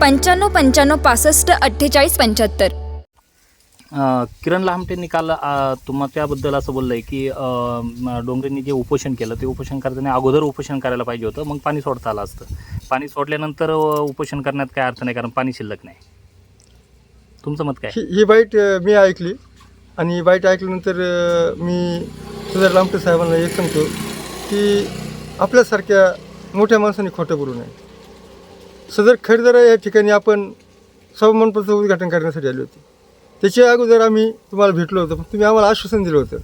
पंच्याण्णव पंच्याण्णव पासष्ट अठ्ठेचाळीस पंच्याहत्तर. अ, किरण लामटेंनी काल अ, तुम्हा त्याबद्दल असं बोललंय की अ, म, डोंगरेंनी जे उपोषण केलं ते उपोषण करताना अगोदर उपोषण करायला पाहिजे होतं मग पाणी सोडता आलं असतं. पाणी सोडल्यानंतर अ, उपोषण करण्यात काय अर्थ नाही कारण पाणी शिल्लक नाही. तुमचं मत काय? ही ही बाईट अ, मी ऐकली. आणि बाईट ऐकल्यानंतर अ, मी सुधार लांबटे साहेबांना एक सांगतो की आपल्यासारख्या मोठ्या माणसांनी खोटं बोलू नये. सदर खरेदीदार या ठिकाणी आपण सवमनपत्र उद्घाटन करण्यासाठी आली होती. त्याच्या अगोदर आम्ही तुम्हाला भेटलो होतो पण तुम्ही आम्हाला आश्वासन दिलं होतं.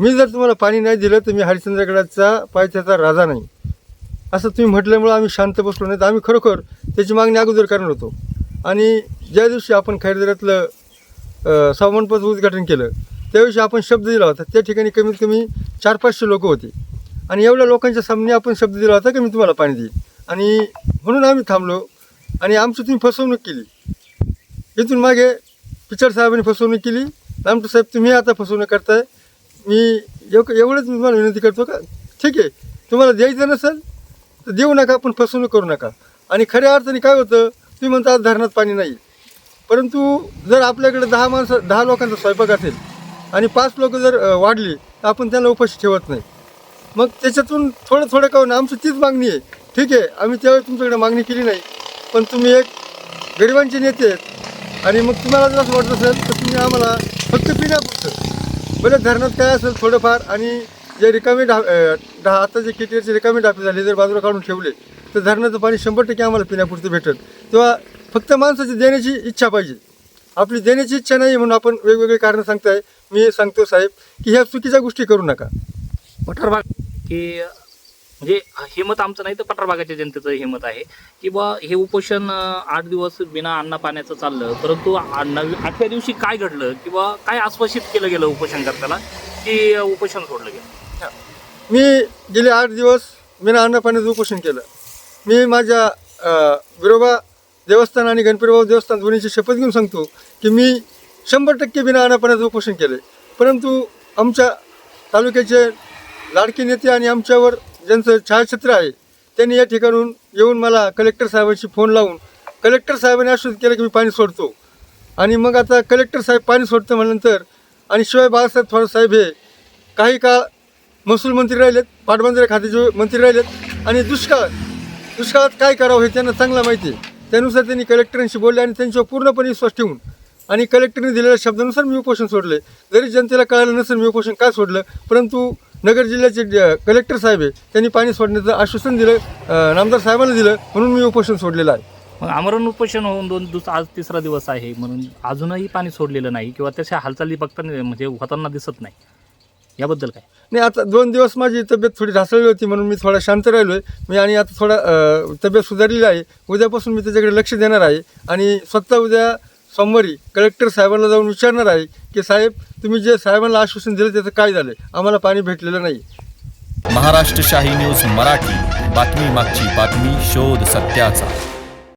मी जर तुम्हाला पाणी नाही दिलं तर मी हरिश्चंद्रगडाचा पायथ्याचा राजा नाही. असं तुम्ही म्हटल्यामुळं आम्ही शांत बसलो नाही तर आम्ही खरोखर त्याची मागणी अगोदर करणार होतो. आणि ज्या दिवशी आपण खरेदीरातलं सामानपत्र उद्घाटन केलं त्या दिवशी आपण शब्द दिला होता. त्या ठिकाणी कमीत कमी चार पाचशे लोक होते. आणि एवढ्या लोकांच्या सामने आपण शब्द दिला होता की मी तुम्हाला पाणी देईल आणि म्हणून आम्ही थांबलो आणि आमची तुम्ही फसवणूक केली. इथून मागे पिचर साहेबांनी फसवणूक केली. रामटू साहेब तुम्ही आता फसवणूक करताय. मी एव एवढंच तुम्हाला विनंती करतो का? ठीक आहे. तुम्हाला द्यायचं नसेल तर देऊ नका पण फसवणूक करू नका. आणि खऱ्या अर्थाने काय होतं तुम्ही म्हणता आज धरणात पाणी नाही. परंतु जर आपल्याकडे दहा माणसं दहा लोकांचा स्वयंपाक असेल आणि पाच लोक जर वाढली तर आपण त्यांना उपाशी ठेवत नाही. मग त्याच्यातून थोडं थोडं का होईना आमची तीच मागणी आहे. ठीक आहे आम्ही त्यावेळी तुमच्याकडे मागणी केली नाही. पण तुम्ही एक गरिबांचे नेते आहेत. आणि मग तुम्हाला जर असं वाटत असेल तर तुम्ही आम्हाला फक्त पिण्यापुरतं भले धरणात काय असेल थोडंफार आणि जे रिकामे डा अ, आता जे केटीआरचे रिकामे डापे झाले जर बाजूला काढून ठेवले तर धरणाचं पाणी शंभर टक्के आम्हाला पिण्यापुरतं भेटेल. तेव्हा फक्त माणसाची देण्याची इच्छा पाहिजे. आपली देण्याची इच्छा नाही म्हणून आपण वेगवेगळे कारणं सांगताय. मी सांगतो साहेब की ह्या चुकीच्या गोष्टी करू नका. पठार भाग की म्हणजे हे मत आमचं नाही तर पठार भागाच्या जनतेचं हे मत आहे. की बा हे उपोषण आठ दिवस बिना अन्न पाण्याचं चाललं परंतु नवी आठव्या दिवशी काय घडलं? किंवा काय आश्वासित केलं गेलं उपोषणकर्त्याला की उपोषण सोडलं गेलं? मी गेले आठ दिवस बिना अन्न पाण्याचं उपोषण केलं. मी माझ्या विरोबा देवस्थान आणि गणपतीबाबा देवस्थान दोन्हीची शपथ घेऊन सांगतो की मी शंभर टक्के बिना अन्नपाण्याचं उपोषण केलं परंतु आमच्या तालुक्याचे लाडके नेते आणि आमच्यावर ज्यांचं छायाचित्र आहे त्यांनी या ठिकाणून येऊन मला कलेक्टर साहेबांशी फोन लावून कलेक्टर साहेबांनी आश्वासित केलं की मी पाणी सोडतो. आणि मग आता कलेक्टर साहेब पाणी सोडतं म्हणल्यानंतर आणि शिवाय बाळासाहेब थोरात साहेब हे काही काळ महसूल मंत्री राहिलेत पाटबंधारे खात्याचे मंत्री राहिलेत आणि दुष्काळ दुष्काळात काय करावं हे त्यांना चांगला माहिती आहे. त्यानुसार त्यांनी कलेक्टरांशी बोलले आणि त्यांच्यावर पूर्णपणे विश्वास ठेवून आणि कलेक्टरने दिलेल्या शब्दानुसार मी उपोषण सोडले. जरी जनतेला कळालं नसेल मी उपोषण का सोडलं परंतु नगर जिल्ह्याचे कलेक्टर साहेब आहे. त्यांनी पाणी सोडण्याचं आश्वासन दिलं. नामदार साहेबांना दिलं. म्हणून मी उपोषण सोडलेलं आहे. मग आमरण उपोषण होऊन दोन दिवस आज तिसरा दिवस आहे. म्हणून अजूनही पाणी सोडलेलं नाही किंवा त्याच्या हालचाली बघताना म्हणजे होताना दिसत नाही. याबद्दल काय? नाही आता दोन दिवस माझी तब्येत थोडी ढासळली होती. म्हणून मी थोडा शांत राहिलो आहे मी आणि आता थोडा अ, तब्येत सुधारलेली आहे. उद्यापासून मी त्याच्याकडे लक्ष देणार आहे. आणि स्वतः उद्या सोमवारी कलेक्टर साहेबांना जाऊन विचारणार आहे की साहेब तुम्ही जे साहेबांना आश्वासन दिलं त्याचं काय झालं आम्हाला पाणी भेटलेलं नाही. महाराष्ट्र शाही न्यूज मराठी बातमी मागची बातमी शोध सत्याचा.